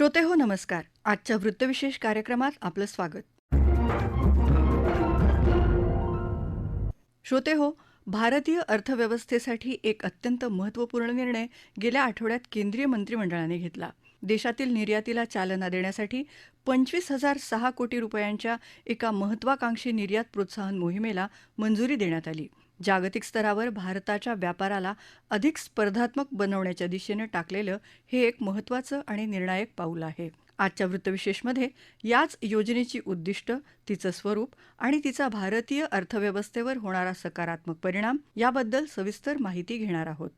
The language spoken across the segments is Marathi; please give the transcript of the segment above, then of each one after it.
श्रोते हो नमस्कार. आजच्या वृत्तविशेष कार्यक्रमात आपलं स्वागत. श्रोते हो भारतीय अर्थव्यवस्थेसाठी एक अत्यंत महत्त्वपूर्ण निर्णय गेल्या आठवड्यात केंद्रीय मंत्रिमंडळाने घेतला. देशातील निर्यातीला चालना देण्यासाठी पंचवीस हजार सहा कोटी रुपयांच्या एका महत्त्वाकांक्षी निर्यात प्रोत्साहन मोहिमेला मंजुरी देण्यात आली. जागतिक स्तरावर भारताच्या व्यापाराला अधिक स्पर्धात्मक बनवण्याच्या दिशेनं टाकलेलं हे एक महत्त्वाचं आणि निर्णायक पाऊल आहे. आजच्या वृत्तविशेषमध्ये याच योजनेची उद्दिष्ट तिचं स्वरूप आणि तिचा भारतीय अर्थव्यवस्थेवर होणारा सकारात्मक परिणाम याबद्दल सविस्तर माहिती घेणार आहोत.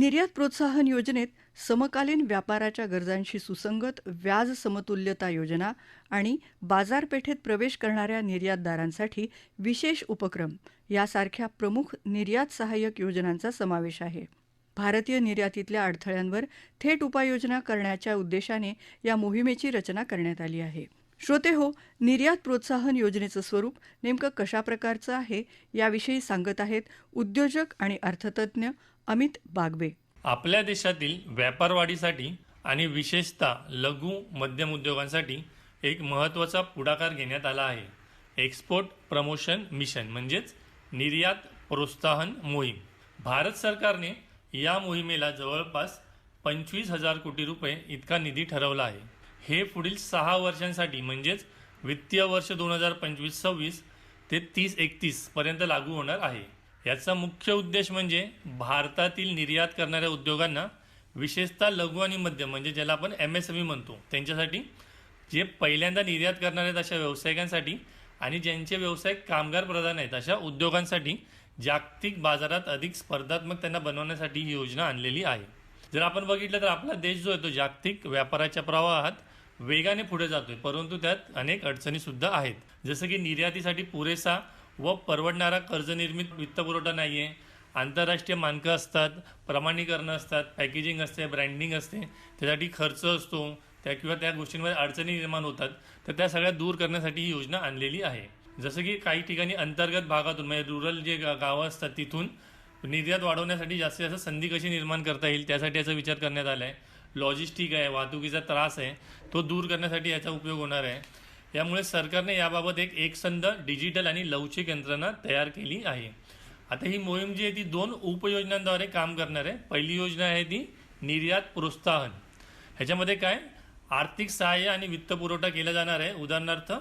निर्यात प्रोत्साहन योजनेत समकालीन व्यापाराच्या गरजांशी सुसंगत व्याज समतुल्यता योजना आणि बाजारपेठेत प्रवेश करणाऱ्या निर्यातदारांसाठी विशेष उपक्रम यासारख्या प्रमुख निर्यात सहाय्यक योजनांचा समावेश आहे. भारतीय निर्यातीतल्या अडथळ्यांवर थेट उपाययोजना करण्याच्या उद्देशाने या मोहिमेची रचना करण्यात आली आहे. श्रोते हो निर्यात प्रोत्साहन योजनेचं स्वरूप नेमकं कशा प्रकारचं आहे याविषयी सांगत आहेत उद्योजक आणि अर्थतज्ञ अमित बागवे. आपल्या देशातील व्यापारवाढीसाठी आणि विशेषतः लघु मध्यम उद्योगांसाठी एक महत्त्वाचा पुढाकार घेण्यात आला आहे. एक्सपोर्ट प्रमोशन मिशन म्हणजेच निर्यात प्रोत्साहन मोहीम. भारत सरकारने या मोहिमेला जवळपास पंचवीस हजार कोटी रुपये इतका निधी ठरवला आहे. हे पुढील सहा वर्षांसाठी म्हणजेच वित्तीय वर्ष दोन हजार पंचवीस सव्वीस ते तीस एकतीसपर्यंत लागू होणार आहे. याचा मुख्य उद्देश म्हणजे भारतातील निर्यात करणाऱ्या उद्योगांना विशेषतः लघु आणि मध्यम म्हणजे ज्याला आपण एम एस एम ई म्हणतो. त्यांच्यासाठी जे पहिल्यांदा निर्यात करणार आहेत अशा व्यावसायिकांसाठी आणि ज्यांचे व्यवसाय कामगार प्रधान आहेत अशा उद्योगांसाठी जागतिक बाजारात अधिक स्पर्धात्मक त्यांना बनवण्यासाठी ही योजना आणलेली आहे. जर आपण बघितलं तर आपला देश जो आहे तो जागतिक व्यापाराच्या प्रवाहात वेगाने पुढे जातोय परंतु त्यात अनेक अडचणीसुद्धा आहेत. जसं की निर्यातीसाठी पुरेसा व परवडणारा कर्जनिर्मित वित्तपुरवठा नाही आहे आंतरराष्ट्रीय मानकं असतात प्रमाणीकरणं असतात पॅकेजिंग असते ब्रँडिंग असते. त्यासाठी खर्च असतो त्या किंवा त्या गोष्टींमध्ये अडचणी निर्माण होतात. तर त्या सगळ्या दूर करण्यासाठी ही योजना आणलेली आहे. जसं की काही ठिकाणी अंतर्गत भागातून म्हणजे रुरल जे गावं असतात तिथून निर्यात वाढवण्यासाठी जास्तीत जास्त संधी कशी निर्माण करता येईल त्यासाठी याचा विचार करण्यात आला आहे लॉजिस्टिक आहे वाहतुकीचा त्रास आहे. तो दूर करण्यासाठी याचा उपयोग होणार आहे. यामुळे सरकारने याबाबत एक एकसंध डिजिटल आणि लवचिक यंत्रणा तयार केली आहे. आता ही मोहीम जी आहे ती दोन उपयोजनांद्वारे काम करणार आहे. पहिली योजना आहे ती निर्यात प्रोत्साहन. ह्याच्यामध्ये काय? आर्थिक सहाय्य आणि वित्तपुरवठा केला जाणार आहे. उदाहरणार्थ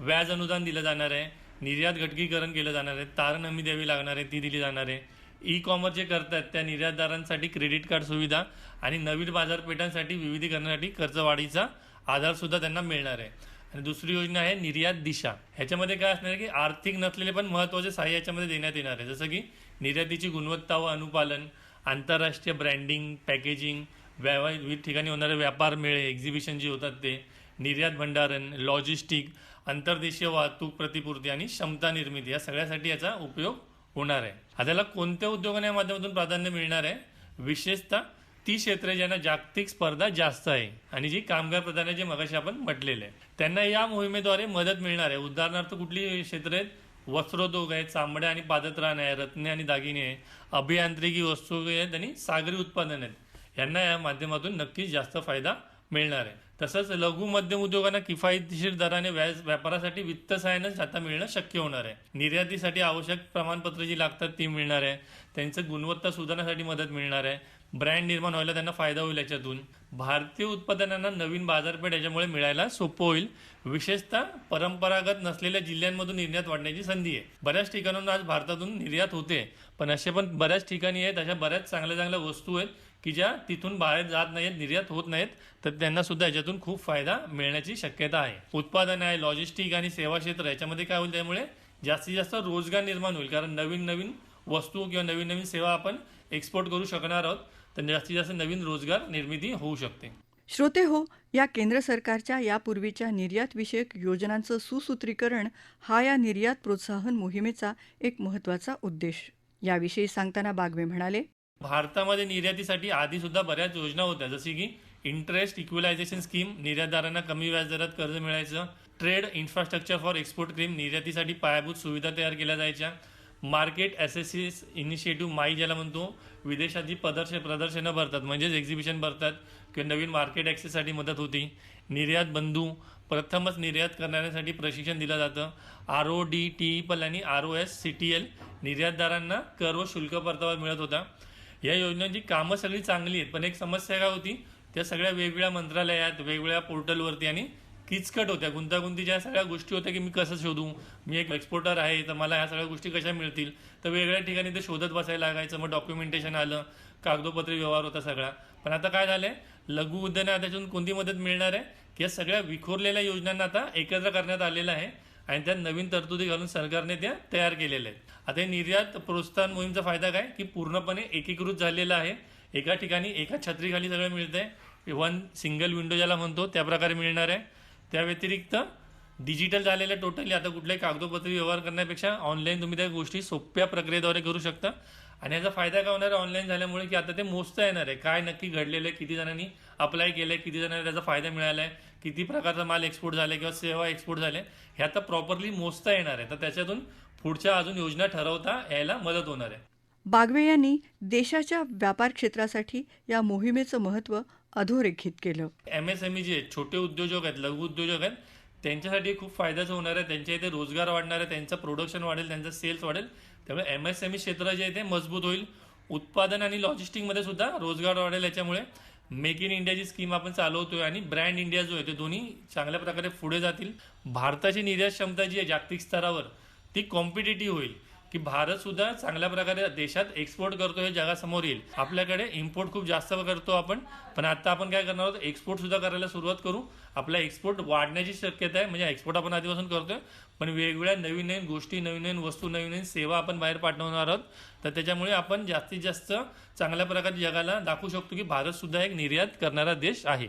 व्याज अनुदान दिलं जाणार आहे. निर्यात घटकीकरण केलं जाणार आहे. तारण हमी द्यावी लागणार आहे ती दिली जाणार आहे. ई कॉमर्स जे करतात त्या निर्यातदारांसाठी क्रेडिट कार्ड सुविधा आणि नवीन बाजारपेठांसाठी विविधीकरणासाठी कर्जवाढीचा आधारसुद्धा त्यांना मिळणार आहे. आणि दुसरी योजना आहे निर्यात दिशा. ह्याच्यामध्ये काय असणार आहे की आर्थिक नसलेले पण महत्त्वाचे सहाय्य याच्यामध्ये देण्यात येणार आहे. जसं की निर्यातीची गुणवत्ता व अनुपालन आंतरराष्ट्रीय ब्रँडिंग पॅकेजिंग व्यावा विविध ठिकाणी होणारे व्यापार मेळे एक्झिबिशन जे होतात ते निर्यात भंडारण लॉजिस्टिक अंतर्देशीय वाहतूक प्रतिपूर्ती आणि क्षमता निर्मिती या सगळ्यासाठी याचा उपयोग होणार आहे. आता याला कोणत्या उद्योगांना या माध्यमातून प्राधान्य मिळणार आहे? विशेषतः ती क्षेत्रे ज्यांना जागतिक स्पर्धा जास्त आहे आणि जी कामगार प्रधान आहे जे मगाशी आपण म्हटलेले आहे. त्यांना या मोहिमेद्वारे मदत मिळणार आहे. उदाहरणार्थ कुठली क्षेत्र आहेत? वस्त्रोद्योग आहे चामड्या आणि पादत्राण आहे रत्ने आणि दागिने आहे अभियांत्रिकी वस्तू आहेत आणि सागरी उत्पादन आहेत. यांना या माध्यमातून नक्कीच जास्त फायदा मिळणार आहे. तसंच लघु मध्यम उद्योगांना किफायतशीर दराने व्याज व्यापारासाठी वित्त सहाय्यानं आता मिळणं शक्य होणार आहे. निर्यातीसाठी आवश्यक प्रमाणपत्र जी लागतात ती मिळणार आहे. त्यांचं गुणवत्ता सुधारण्यासाठी मदत मिळणार आहे. ब्रँड निर्माण व्हायला त्यांना फायदा होईल याच्यातून. भारतीय उत्पादनांना नवीन बाजारपेठ याच्यामुळे मिळायला सोपं होईल. विशेषतः परंपरागत नसलेल्या जिल्ह्यांमधून निर्यात वाढण्याची संधी आहे. बऱ्याच ठिकाणाहून आज भारतातून निर्यात होते. पण असे पण बऱ्याच ठिकाणी आहेत अशा बऱ्याच चांगल्या चांगल्या वस्तू आहेत की ज्या तिथून बाहेर जात नाहीत निर्यात होत नाहीत तर त्यांना सुद्धा याच्यातून खूप फायदा मिळण्याची शक्यता आहे. उत्पादन आहे लॉजिस्टिक आणि सेवा क्षेत्र याच्यामध्ये काय होईल त्यामुळे जास्तीत जास्त रोजगार निर्माण होईल. कारण नवीन नवीन वस्तू किंवा नवीन नवीन सेवा आपण एक्सपोर्ट करू शकणार आहोत. तर जास्तीत जास्त नवीन रोजगार निर्मिती होऊ शकते. श्रोते हो या केंद्र सरकारच्या यापूर्वीच्या निर्यातविषयक योजनांचं सुसूत्रीकरण हा या निर्यात प्रोत्साहन मोहिमेचा एक महत्त्वाचा उद्देश. याविषयी सांगताना बागवे म्हणाले भारतामध्ये निर्यातीसाठी आधी सुद्धा बऱ्याच योजना होत्या जशी की इंटरेस्ट इक्वलायझेशन स्कीम निर्यातदारांना कमी व्याजदरात कर्ज मिळायचं ट्रेड इन्फ्रास्ट्रक्चर फॉर एक्सपोर्ट क्रीम निर्यातीसाठी पायाभूत सुविधा तयार केल्या जायच्या मार्केट ॲसेसिस इनिशिएटिव्ह माई ज्याला म्हणतो विदेशात जी प्रदर्शनं भरतात. म्हणजेच एक्झिबिशन भरतात. किंवा नवीन मार्केट ॲक्सेससाठी मदत होती. निर्यात बंधू प्रथमच निर्यात करणाऱ्यांसाठी प्रशिक्षण दिलं जातं. आर ओ डी टी पल आणि R O S C T L निर्यातदारांना कर व शुल्क परतावा मिळत होता. या योजनांची कामं सगळी चांगली आहेत. पण एक समस्या काय होती? त्या सगळ्या वेगवेगळ्या मंत्रालयात वेगवेगळ्या पोर्टलवरती आणि किचकट होत्या. गुंतागुंतीच्या सगळ्या गोष्टी होत्या की मी कसं शोधू? मी एक एक्सपोर्टर आहे तर मला ह्या सगळ्या गोष्टी कशा मिळतील? तर वेगळ्या ठिकाणी ते शोधत बसायला लागायचं मग डॉक्युमेंटेशन आलं कागदोपत्री व्यवहार होता सगळा. पण आता काय झालं आहे लघु उद्यानं त्याच्यातून कोणती मदत मिळणार आहे? की या सगळ्या विखुरलेल्या योजनांना आता एकत्र करण्यात आलेलं आहे आणि त्यात नवीन तरतुदी घालून सरकारने त्या तयार केलेल्या आहेत. आता हे निर्यात प्रोत्साहन मोहीमचा फायदा काय? की पूर्णपणे एकीकृत झालेला आहे. एका ठिकाणी एका छत्रीखाली सगळं मिळतं आहे वन सिंगल विंडो ज्याला म्हणतो त्या प्रकारे मिळणार आहे. त्या व्यतिरिक्त डिजिटल झालेल्या टोटली आता कुठल्याही कागदोपत्री व्यवहार करण्यापेक्षा ऑनलाईन तुम्ही त्या गोष्टी सोप्या प्रक्रियेद्वारे करू शकता. आणि याचा फायदा काय होणार आहे? ऑनलाईन झाल्यामुळे की आता ते मोजता येणार आहे. काय नक्की घडलेलं आहे? किती जणांनी अप्लाय केलं आहे किती जणांना त्याचा फायदा मिळाला आहे किती प्रकारचा माल एक्सपोर्ट झाला किंवा सेवा एक्सपोर्ट झाल्या? हे आता प्रॉपरली मोजता येणार आहे. तर त्याच्यातून पुढच्या अजून योजना ठरवता यायला मदत होणार आहे. बागवे यांनी देशाच्या व्यापार क्षेत्रासाठी या मोहिमेचं महत्त्व अधोरेखित केलं. एम एस एम ई जे छोटे उद्योजक आहेत लघु उद्योजक आहेत त्यांच्यासाठी खूप फायद्याचं होणार आहे. त्यांच्या इथे रोजगार वाढणार आहे त्यांचं प्रोडक्शन वाढेल त्यांचं सेल्स वाढेल. त्यामुळे एम एस एम ई क्षेत्र जे आहे ते मजबूत होईल. उत्पादन आणि लॉजिस्टिकमध्ये सुद्धा रोजगार वाढेल याच्यामुळे. मेक इन इंडियाची स्कीम आपण चालवतोय आणि ब्रँड इंडिया जो आहे ते दोन्ही चांगल्या प्रकारे पुढे जातील. भारताची निर्यात क्षमता जी आहे जागतिक स्तरावर ती कॉम्पिटेटिव्ह होईल. की भारत सुद्धा चांगल्या प्रकारे देशात एक्सपोर्ट करतो हे जगासमोर येईल. आपल्याकडे इम्पोर्ट खूप जास्त करतो आपण. पण आता आपण काय करणार आहोत? एक्सपोर्ट सुद्धा करायला सुरुवात करू. आपला एक्सपोर्ट वाढण्याची शक्यता आहे. म्हणजे एक्सपोर्ट आपण आधीपासून करतोय. पण वेगवेगळ्या नवीन नवीन गोष्टी नवीन नवीन वस्तू नवीन नवीन सेवा आपण बाहेर पाठवणार आहोत. तर त्याच्यामुळे आपण जास्तीत जास्त चांगल्या प्रकारे जगाला दाखवू शकतो की भारत सुद्धा एक निर्यात करणारा देश आहे.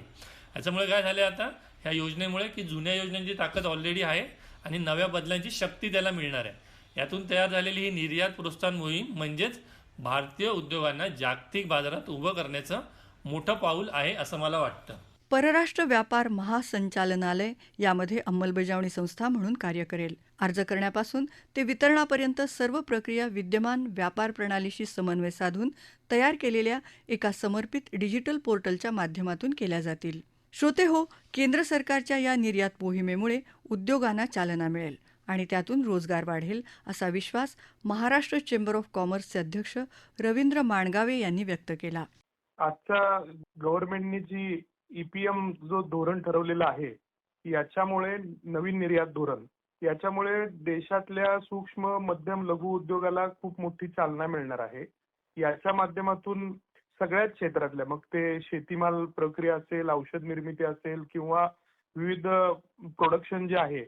याच्यामुळे काय झालं आता? ह्या योजनेमुळे की जुन्या योजनांची ताकद ऑलरेडी आहे आणि नव्या बदलांची शक्ती त्याला मिळणार आहे. यातून तयार झालेली ही निर्यात प्रोत्साहन मोहीम म्हणजेच भारतीय उद्योगांना जागतिक बाजारात उभं करण्याचं मोठं पाऊल आहे असं मला वाटतं. परराष्ट्र व्यापार महासंचालनालय यामध्ये अंमलबजावणी संस्था म्हणून कार्य करेल. अर्ज करण्यापासून ते वितरणापर्यंत सर्व प्रक्रिया विद्यमान व्यापार प्रणालीशी समन्वय साधून तयार केलेल्या एका समर्पित डिजिटल पोर्टलच्या माध्यमातून केल्या जातील. श्रोते हो केंद्र सरकारच्या या निर्यात मोहिमेमुळे उद्योगांना चालना मिळेल. आणि त्यातून रोजगार वाढेल असा विश्वास महाराष्ट्र चेंबर ऑफ कॉमर्सचे अध्यक्ष रवींद्र माणगावे यांनी व्यक्त केला. आजच्या गव्हर्नमेंटने जी ईपीएम जो धोरण ठरवलेलं आहे याच्यामुळे नवीन निर्यात धोरण याच्यामुळे देशातल्या सूक्ष्म मध्यम लघु उद्योगाला खूप मोठी चालना मिळणार आहे. याच्या माध्यमातून सगळ्याच क्षेत्रातल्या मग ते शेतीमाल प्रक्रिया असेल औषध निर्मिती असेल किंवा विविध प्रोडक्शन जे आहे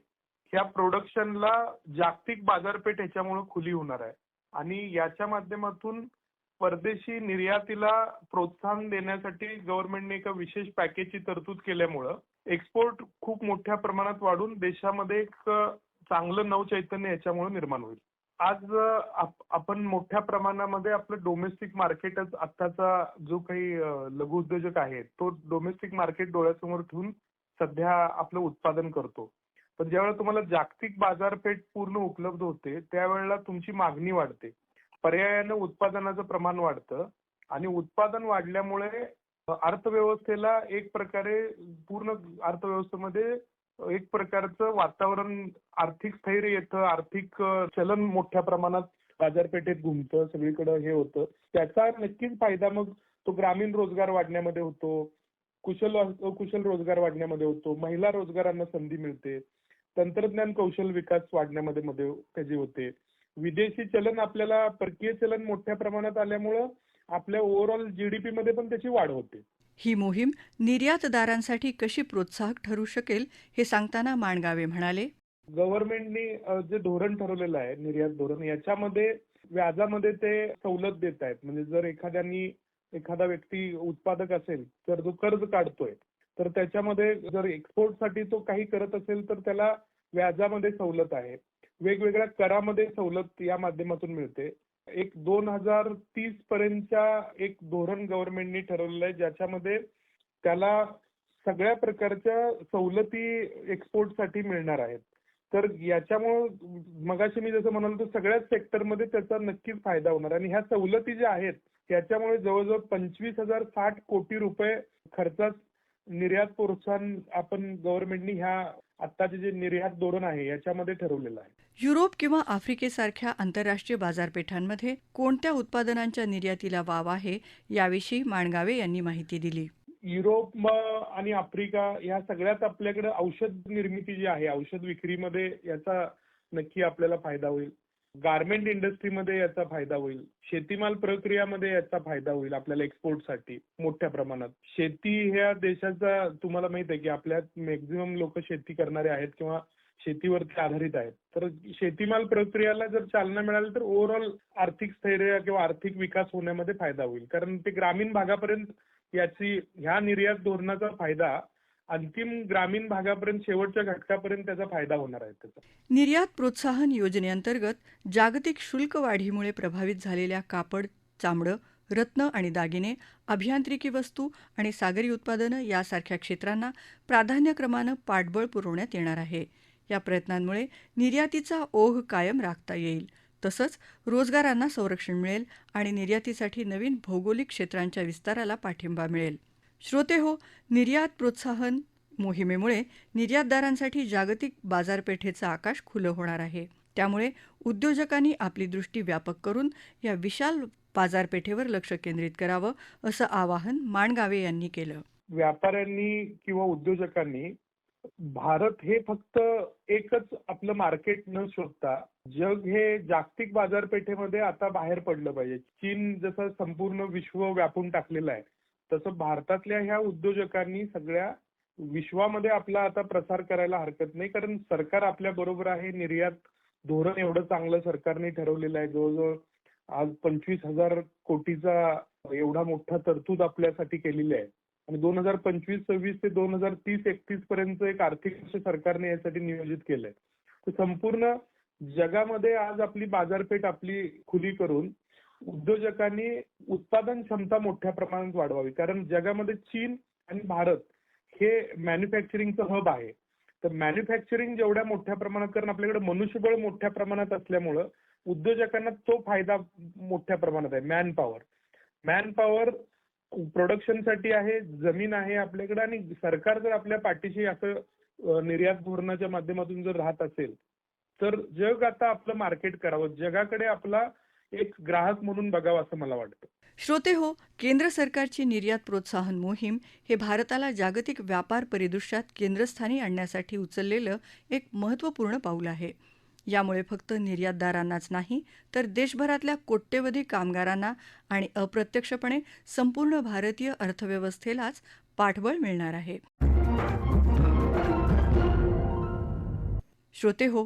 ह्या प्रोडक्शनला जागतिक बाजारपेठ ह्याच्यामुळे खुली होणार आहे. आणि याच्या माध्यमातून परदेशी निर्यातीला प्रोत्साहन देण्यासाठी गव्हर्नमेंटने एका विशेष पॅकेजची तरतूद केल्यामुळं एक्सपोर्ट खूप मोठ्या प्रमाणात वाढून देशामध्ये एक चांगलं नवचैतन्य याच्यामुळे निर्माण होईल. आज आपण मोठ्या प्रमाणामध्ये आपलं डोमेस्टिक मार्केटच आत्ताचा जो काही लघु उद्योजक आहे तो डोमेस्टिक मार्केट डोळ्यासमोर ठेवून सध्या आपलं उत्पादन करतो. पण ज्यावेळेला तुम्हाला जागतिक बाजारपेठ पूर्ण उपलब्ध होते त्यावेळेला तुमची मागणी वाढते. पर्यायाने उत्पादनाचं प्रमाण वाढतं आणि उत्पादन वाढल्यामुळे अर्थव्यवस्थेला एक प्रकारे पूर्ण अर्थव्यवस्थेमध्ये एक प्रकारचं वातावरण आर्थिक स्थैर्य येतं आर्थिक चलन मोठ्या प्रमाणात बाजारपेठेत घुमतं सगळीकडे हे होतं. त्याचा नक्कीच फायदा मग तो ग्रामीण रोजगार वाढण्यामध्ये होतो कुशल कुशल रोजगार वाढण्यामध्ये होतो महिला रोजगारांना संधी मिळते. तंत्रज्ञान कौशल विकास वाढण्यामध्ये मध्ये त्याची होते. विदेशी चलन आपल्याला परकीय चलन मोठ्या प्रमाणात आल्यामुळं आपल्या ओव्हरऑल जीडीपी मध्ये पण त्याची वाढ होते. ही मोहीम निर्यातदारांसाठी कशी प्रोत्साहक ठरू शकेल हे सांगताना माणगावे म्हणाले. गव्हर्नमेंटनी जे धोरण ठरवलेलं आहे निर्यात धोरण याच्यामध्ये व्याजामध्ये ते सवलत देत आहेत. म्हणजे जर एखाद्यानी एखादा व्यक्ती उत्पादक असेल तर जो कर्ज काढतोय. तर त्याच्यामध्ये जर एक्सपोर्टसाठी तो काही करत असेल तर त्याला व्याजामध्ये सवलत आहे. वेगवेगळ्या करामध्ये सवलत या माध्यमातून मिळते. एक दोन हजार तीस पर्यंतच्या एक धोरण गव्हर्नमेंटनी ठरवलेलं आहे ज्याच्यामध्ये त्याला सगळ्या प्रकारच्या सवलती एक्सपोर्टसाठी मिळणार आहेत. तर याच्यामुळं मगाशी मी जसं म्हणालो तर सगळ्याच सेक्टरमध्ये त्याचा नक्कीच फायदा होणार. आणि ह्या सवलती ज्या आहेत त्याच्यामुळे जवळजवळ पंचवीस हजार साठ कोटी रुपये खर्चात निर्यात प्रोत्साहन आपण गव्हर्नमेंटनी ह्या आत्ताचे जे निर्यात धोरण आहे याच्यामध्ये ठरवलेलं आहे. युरोप किंवा आफ्रिकेसारख्या आंतरराष्ट्रीय बाजारपेठांमध्ये कोणत्या उत्पादनांच्या निर्यातीला वाव आहे याविषयी माणगावे यांनी माहिती दिली. युरोप म आणि आफ्रिका या सगळ्यात आपल्याकडे औषध निर्मिती जी आहे औषध विक्रीमध्ये याचा नक्की आपल्याला फायदा होईल. गारमेंट इंडस्ट्रीमध्ये याचा फायदा होईल. शेतीमाल प्रक्रियामध्ये याचा फायदा होईल आपल्याला एक्सपोर्टसाठी मोठ्या प्रमाणात. शेती ह्या देशाचा तुम्हाला माहीत आहे की आपल्यात मॅक्झिमम लोक शेती करणारे आहेत किंवा शेतीवरती आधारित आहेत. तर शेतीमाल प्रक्रियाला जर चालना मिळाली तर ओव्हरऑल आर्थिक स्थैर्य किंवा आर्थिक विकास होण्यामध्ये फायदा होईल. कारण ते ग्रामीण भागापर्यंत याची ह्या निर्यात धोरणाचा फायदा अंतिम ग्रामीण भागापर्यंत शेवटच्या घटकापर्यंत त्याचा फायदा होणार आहे त्याचा. निर्यात प्रोत्साहन योजनेअंतर्गत जागतिक शुल्क वाढीमुळे प्रभावित झालेल्या कापड चामडं रत्न आणि दागिने अभियांत्रिकी वस्तू आणि सागरी उत्पादनं यासारख्या क्षेत्रांना प्राधान्यक्रमानं पाठबळ पुरवण्यात येणार आहे. या प्रयत्नांमुळे निर्यातीचा ओघ कायम राखता येईल. तसंच रोजगारांना संरक्षण मिळेल आणि निर्यातीसाठी नवीन भौगोलिक क्षेत्रांच्या विस्ताराला पाठिंबा मिळेल. श्रोते हो निर्यात प्रोत्साहन मोहिमेमुळे निर्यातदारांसाठी जागतिक बाजारपेठेचं आकाश खुलं होणार आहे. त्यामुळे उद्योजकांनी आपली दृष्टी व्यापक करून या विशाल बाजारपेठेवर लक्ष केंद्रित करावं असं आवाहन माणगावे यांनी केलं. व्यापाऱ्यांनी किंवा उद्योजकांनी भारत हे फक्त एकच आपलं मार्केट न शोधता जग हे जागतिक बाजारपेठेमध्ये आता बाहेर पडलं पाहिजे. चीन जसं संपूर्ण विश्व व्यापून टाकलेलं आहे तसं भारतातल्या ह्या उद्योजकांनी सगळ्या विश्वामध्ये आपला आता प्रसार करायला हरकत नाही. कारण सरकार आपल्या बरोबर आहे. निर्यात धोरण एवढं चांगलं सरकारने ठरवलेलं आहे. जवळजवळ आज पंचवीस हजार कोटीचा एवढा मोठा तरतूद आपल्यासाठी केलेली आहे. आणि दोन हजार पंचवीस सव्वीस ते दोन हजार तीस एकतीस पर्यंत एक आर्थिक वर्ष सरकारने यासाठी नियोजित केलंय. तर संपूर्ण जगामध्ये आज आपली बाजारपेठ आपली खुली करून उद्योजकांनी उत्पादन क्षमता मोठ्या प्रमाणात वाढवावी. कारण जगामध्ये चीन आणि भारत हे मॅन्युफॅक्चरिंगचं हब आहे. तर मॅन्युफॅक्चरिंग जेवढ्या मोठ्या प्रमाणात कारण आपल्याकडे मनुष्यबळ मोठ्या प्रमाणात असल्यामुळं उद्योजकांना तो फायदा मोठ्या प्रमाणात आहे. मॅन पॉवर मॅन पॉवर प्रोडक्शनसाठी आहे जमीन आहे आपल्याकडे आणि सरकार जर आपल्या पाठीशी असं निर्यात धोरणाच्या माध्यमातून जर राहत असेल तर जग आता आपलं मार्केट करावं. जगाकडे आपला एक ग्राहक म्हणून बघावं असं मला वाटतं. श्रोते हो केंद्र सरकारची निर्यात प्रोत्साहन मोहीम हे भारताला जागतिक व्यापार परिदृश्यात केंद्रस्थानी आणण्यासाठी उचललेलं एक महत्त्वपूर्ण पाऊल आहे. यामुळे फक्त निर्यातदारांनाच नाही तर देशभरातल्या कोट्यवधी कामगारांना आणि अप्रत्यक्षपणे संपूर्ण भारतीय अर्थव्यवस्थेलाच पाठबळ मिळणार आहे. श्रोते हो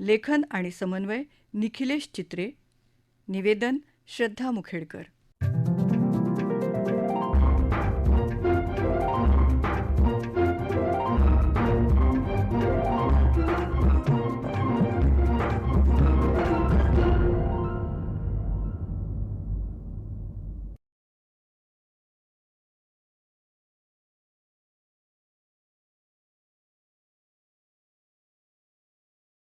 लेखन आणि समन्वय निखिलेश चित्रे. निवेदन श्रद्धा मुखेडकर.